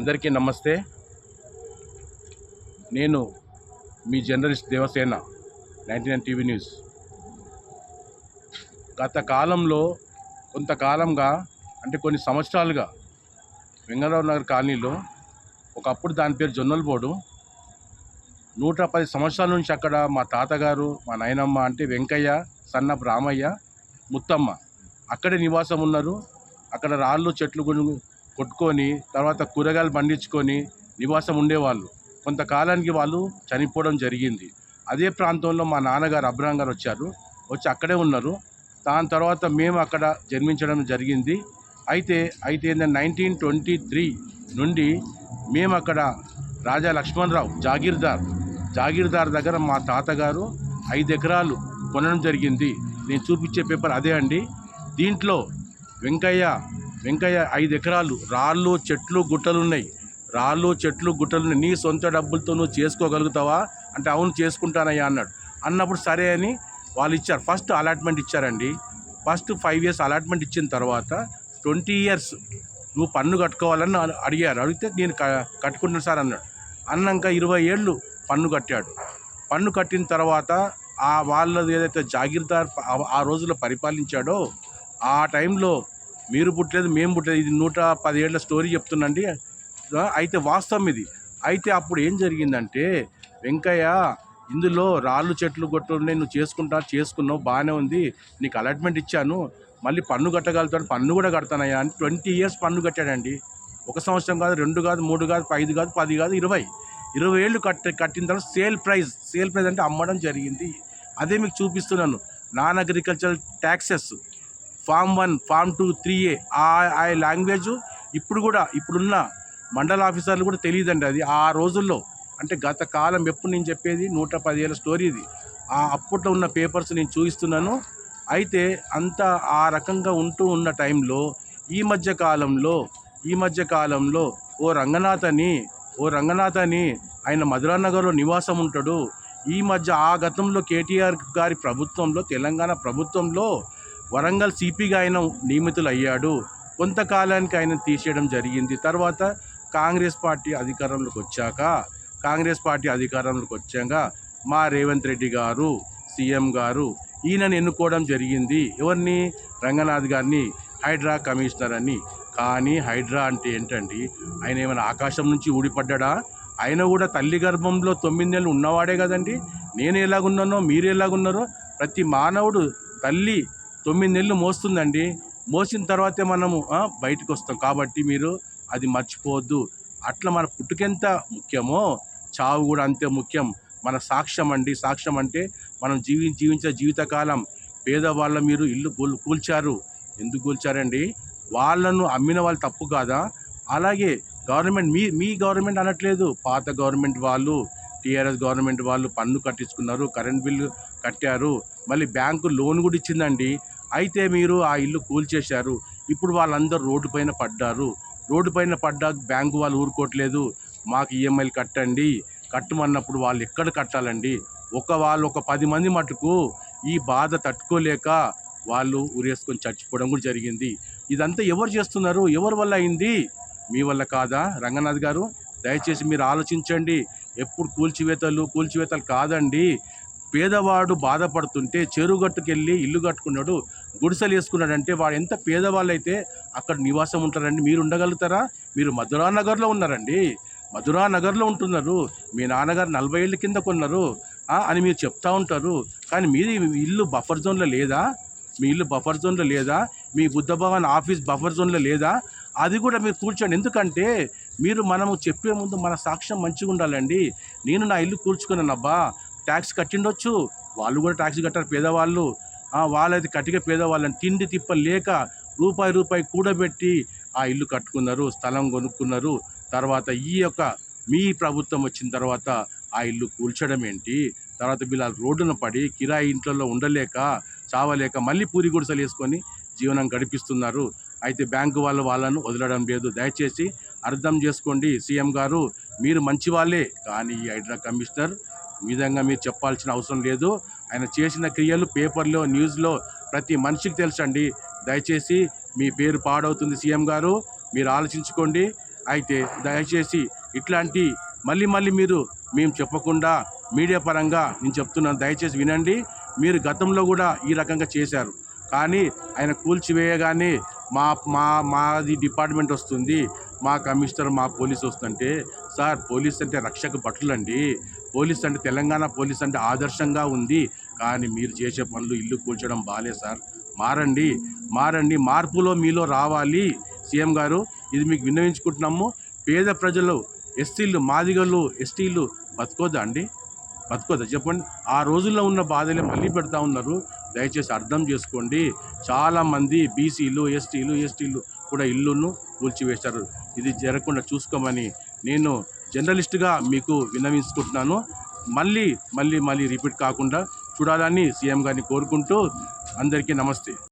అందరికీ నమస్తే. నేను మీ journalist Devasena ninety nine TV news. గత కాలంలో కొంతకాలంగా అంటే కొన్ని సంవత్సరాలుగా వెంగళరావు నగర్ కాలనీలో ఒకప్పుడు దాని పేరు జొన్నలబోడు నూట పది సంవత్సరాల నుంచి అక్కడ మా తాతగారు మా నాయనమ్మ అంటే వెంకయ్య సన్నపు రామయ్య ముత్తమ్మ అక్కడే నివాసం ఉన్నారు. అక్కడ రాళ్ళు చెట్లు కొను- కొట్టుకొని తర్వాత కూరగాయలు పండించుకొని నివాసం ఉండేవాళ్ళు. కొంతకాలానికి వాళ్ళు చనిపోవడం జరిగింది. అదే ప్రాంతంలో మా నాన్నగారు అబ్రహం గారు వచ్చారు. వచ్చి అక్కడే ఉన్నారు. దాని తర్వాత మేము అక్కడ జన్మించడం జరిగింది. అయితే అయితే నైన్టీన్ ట్వంటీ త్రీ నుండి మేము అక్కడ రాజా లక్ష్మణరావు జాగీర్దార్ జాగీర్దార్ దగ్గర మా తాతగారు ఐదు ఎకరాలు కొనడం జరిగింది. నేను చూపించే పేపర్ అదే అండి. దీంట్లో వెంకయ్య వెంకయ్య ఐదు ఎకరాలు. రాళ్ళు చెట్లు గుట్టలు ఉన్నాయి రాళ్ళు చెట్లు గుట్టలు ఉన్నాయి నీ సొంత డబ్బులతో నువ్వు చేసుకోగలుగుతావా? అంటే అవును చేసుకుంటానయ్యా అన్నాడు. అన్నప్పుడు సరే అని వాళ్ళు ఇచ్చారు. ఫస్ట్ అలాట్మెంట్ ఇచ్చారండి. ఫస్ట్ ఫైవ్ ఇయర్స్ అలాట్మెంట్ ఇచ్చిన తర్వాత ట్వంటీ ఇయర్స్ నువ్వు పన్ను కట్టుకోవాలని అడిగారు. అడిగితే నేను క- కట్టుకుంటున్నాను సార్ అన్నాడు. అన్నాక ఇరవై ఏళ్ళు పన్ను కట్టాడు. పన్ను కట్టిన తర్వాత ఆ వాళ్ళది ఏదైతే జాగీర్దార్ ఆ- ఆ రోజుల్లో పరిపాలించాడో ఆ టైంలో మీరు పుట్టలేదు మేము పుట్టలేదు. ఇది నూట పదేళ్ళ స్టోరీ చెప్తున్నాండి అయితే వాస్తవం ఇది. అయితే అప్పుడు ఏం జరిగిందంటే వెంకయ్య ఇందులో రాళ్ళు చెట్లు కొట్టున్నాయి నువ్వు చేసుకుంటా చేసుకున్నావు బాగానే ఉంది. నీకు అలాట్మెంట్ ఇచ్చాను. మళ్ళీ పన్ను కట్టగలుగుతాడు పన్ను కూడా కడతానయ్యా అని ట్వంటీ ఇయర్స్ పన్ను కట్టాడండి. ఒక సంవత్సరం కాదు రెండు కాదు మూడు కాదు ఐదు కాదు పది కాదు ఇరవై. ఇరవై ఏళ్ళు కట్ట కట్టిన తర్వాత సేల్ ప్రైస్ సేల్ ప్రైస్ అంటే అమ్మడం జరిగింది. అదే మీకు చూపిస్తున్నాను. Non agricultural taxes. Form one form two three ఏ ఆ ఆ లాంగ్వేజ్ ఇప్పుడు కూడా ఇప్పుడున్న మండల ఆఫీసర్లు కూడా తెలియదండి అది. ఆ రోజుల్లో అంటే గత కాలం ఎప్పుడు నేను చెప్పేది నూట పదివేల స్టోరీ ఇది. ఆ అప్పట్లో ఉన్న పేపర్స్ నేను చూపిస్తున్నాను అయితే అంత ఆ రకంగా ఉంటూ ఉన్న టైంలో ఈ మధ్య కాలంలో ఈ మధ్య కాలంలో ఓ రంగనాథ్ అని ఓ రంగనాథ్ అని ఆయన మధురానగర్లో నివాసం ఉంటాడు. ఈ మధ్య ఆ గతంలో కేటీఆర్ గారి ప్రభుత్వంలో తెలంగాణ ప్రభుత్వంలో వరంగల్ సిపిగా ఆయన నియమితులు అయ్యాడు కొంతకాలానికి ఆయన తీసేయడం జరిగింది. తర్వాత కాంగ్రెస్ పార్టీ అధికారంలోకి వచ్చాక కాంగ్రెస్ పార్టీ అధికారంలోకి వచ్చాక మా రేవంత్ రెడ్డి గారు సీఎం గారు ఈయనను ఎన్నుకోవడం జరిగింది. ఎవరిని? రంగనాథ్ గారిని హైడ్రా కమిషనర్ అని. కానీ హైడ్రా అంటే ఏంటండి? ఆయన ఏమైనా ఆకాశం నుంచి ఊడిపడ్డా ఆయన కూడా తల్లి గర్భంలో తొమ్మిది నెలలు ఉన్నవాడే కదండి. నేను ఎలాగున్నానో మీరు ఎలాగున్నారో ప్రతి మానవుడు తల్లి తొమ్మిది నెలలు మోస్తుందండి. మోసిన తర్వాతే మనము బయటకు వస్తాం కాబట్టి మీరు అది మర్చిపోవద్దు. అట్లా మన పుట్టుకెంత ముఖ్యమో చావు కూడా అంతే ముఖ్యం. మన సాక్ష్యం అండి. సాక్ష్యం అంటే మనం జీవి జీవించే జీవితకాలం. పేదవాళ్ళ మీరు ఇల్లు కూల్ కూల్చారు. ఎందుకు కూల్చారండి? వాళ్ళను అమ్మిన వాళ్ళు తప్పు కాదా? అలాగే గవర్నమెంట్ మీ మీ గవర్నమెంట్ అనట్లేదు. పాత గవర్నమెంట్ వాళ్ళు టీఆర్ఎస్ గవర్నమెంట్ వాళ్ళు పన్ను కట్టించుకున్నారు. కరెంట్ బిల్లు కట్టారు. మళ్ళీ బ్యాంకు లోన్ కూడా ఇచ్చిందండి. అయితే మీరు ఆ ఇల్లు కూల్చేశారు. ఇప్పుడు వాళ్ళందరూ రోడ్డు పైన పడ్డారు. రోడ్డు పైన పడ్డా బ్యాంకు వాళ్ళు ఊరుకోవట్లేదు. మాకు ఈఎంఐలు కట్టండి. కట్టమన్నప్పుడు వాళ్ళు ఎక్కడ కట్టాలండి? ఒక వాళ్ళు ఒక పది మంది మటుకు ఈ బాధ తట్టుకోలేక వాళ్ళు ఉరేసుకొని చచ్చిపోవడం కూడా జరిగింది. ఇదంతా ఎవరు చేస్తున్నారు? ఎవరి వల్ల అయింది? మీ వల్ల కాదా? రంగనాథ్ గారు దయచేసి మీరు ఆలోచించండి. ఎప్పుడు కూల్చివేతలు కూల్చివేతలు కాదండి. పేదవాడు బాధపడుతుంటే చెరుగట్టుకెళ్ళి ఇల్లు కట్టుకున్నాడు గుడిసెలు వేసుకున్నాడంటే వాడు ఎంత పేదవాళ్ళు అయితే అక్కడ నివాసం ఉంటారండి. మీరు ఉండగలుగుతారా? మీరు మధురా నగర్లో ఉన్నారండి. మధురా నగర్లో ఉంటున్నారు. మీ నాన్నగారు నలభై ఏళ్ళ కింద కొన్నారు అని మీరు చెప్తా ఉంటారు. కానీ మీది ఇల్లు బఫర్ జోన్లో లేదా? మీ ఇల్లు బఫర్ జోన్లో లేదా? మీ బుద్ధ భవన్ ఆఫీస్ బఫర్ జోన్లో లేదా? అది కూడా మీరు కూర్చోండి ఎందుకంటే మీరు మనము చెప్పే ముందు మన సాక్ష్యం మంచిగా ఉండాలండి నేను నా ఇల్లు కూర్చుకున్నానబ్బా ట్యాక్స్ కట్టిండొచ్చు. వాళ్ళు కూడా ట్యాక్స్ కట్టారు పేదవాళ్ళు. వాళ్ళది కట్టిగా పేదవాళ్ళని తిండి తిప్ప లేక రూపాయి రూపాయి కూడబెట్టి ఆ ఇల్లు కట్టుకున్నారు స్థలం కొనుక్కున్నారు. తర్వాత ఈ యొక్క మీ ప్రభుత్వం వచ్చిన తర్వాత ఆ ఇల్లు కూల్చడం ఏంటి? తర్వాత వీళ్ళ రోడ్డున పడి కిరాయి ఇంట్లో ఉండలేక చావలేక మళ్ళీ పూరి గుడిసెలు వేసుకొని జీవనం గడిపిస్తున్నారు. అయితే బ్యాంకు వాళ్ళు వాళ్ళను వదలడం లేదు. దయచేసి అర్థం చేసుకోండి సీఎం గారు మీరు మంచి వాళ్ళే కానీ ఈ హైడ్రా కమిషనర్ ఈ విధంగా మీరు చెప్పాల్సిన అవసరం లేదు. ఆయన చేసిన క్రియలు పేపర్లో న్యూస్లో ప్రతి మనిషికి తెలుసండి. దయచేసి మీ పేరు పాడవుతుంది సీఎం గారు. మీరు ఆలోచించుకోండి. అయితే దయచేసి ఇట్లాంటి మళ్ళీ మళ్ళీ మీరు మేము చెప్పకుండా మీడియా పరంగా నేను చెప్తున్నాను దయచేసి వినండి. మీరు గతంలో కూడా ఈ రకంగా చేశారు. కానీ ఆయన కూల్చివేయగానే మా మా మాది డిపార్ట్మెంట్ వస్తుంది. మా కమిషనర్ మా పోలీస్ వస్తుంటే సార్ పోలీస్ అంటే రక్షక భటులండి. పోలీస్ అంటే తెలంగాణ పోలీస్ అంటే ఆదర్శంగా ఉంది. కానీ మీరు చేసే పనులు ఇల్లు కూల్చడం బాలే సార్. మారండి మారండి మార్పులో మీలో రావాలి. సీఎం గారు ఇది మీకు విన్నవించుకుంటున్నాము. పేద ప్రజలు ఎస్సీలు మాదిగలు ఎస్టీలు బతుకోదా అండి? బతుకోదా చెప్పండి. ఆ రోజుల్లో ఉన్న బాధలే మళ్ళీ పెడతా ఉన్నారు. దయచేసి అర్థం చేసుకోండి. చాలామంది బీసీలు ఎస్టీలు ఎస్టీలు కూడా ఇల్లును కూల్చివేశారు. ఇది జరగకుండా చూసుకోమని నేను జర్నలిస్ట్గా మీకు విన్నవించుకుంటున్నాను. మళ్ళీ మళ్ళీ మళ్ళీ రిపీట్ కాకుండా చూడాలని సీఎం గారిని కోరుకుంటూ అందరికీ నమస్తే.